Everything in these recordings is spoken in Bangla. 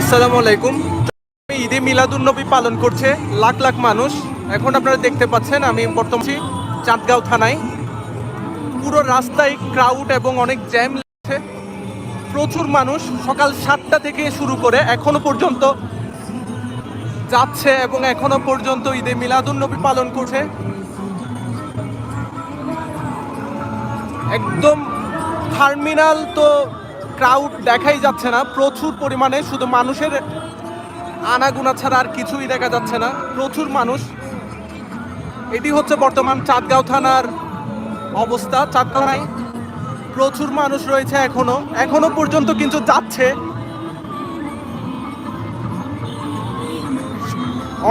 আসসালামু আলাইকুম। ঈদে মিলাদুন্নবী পালন করছে লাখ লাখ মানুষ। এখন আপনারা দেখতে পাচ্ছেন, আমি বর্তমানে চাঁদগাঁও থানায়। পুরো রাস্তায় ক্রাউড এবং অনেক জ্যাম লাগছে। প্রচুর মানুষ সকাল সাতটা থেকে শুরু করে এখনও পর্যন্ত যাচ্ছে এবং এখনও পর্যন্ত ঈদে মিলাদুন্নবী পালন করছে। একদম টার্মিনাল তো ক্রাউড দেখাই যাচ্ছে না। প্রচুর পরিমাণে শুধু মানুষের আনাগুনা ছাড়া আর কিছুই দেখা যাচ্ছে না। প্রচুর মানুষ। এটি হচ্ছে বর্তমান চাঁদগাঁও থানার অবস্থা। চাঁদগাঁওয় প্রচুর মানুষ রয়েছে এখনও। এখনও পর্যন্ত কিন্তু যাচ্ছে।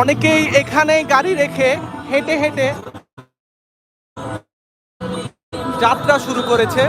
অনেকেই এখানে গাড়ি রেখে হেঁটে হেঁটে যাত্রা শুরু করেছে।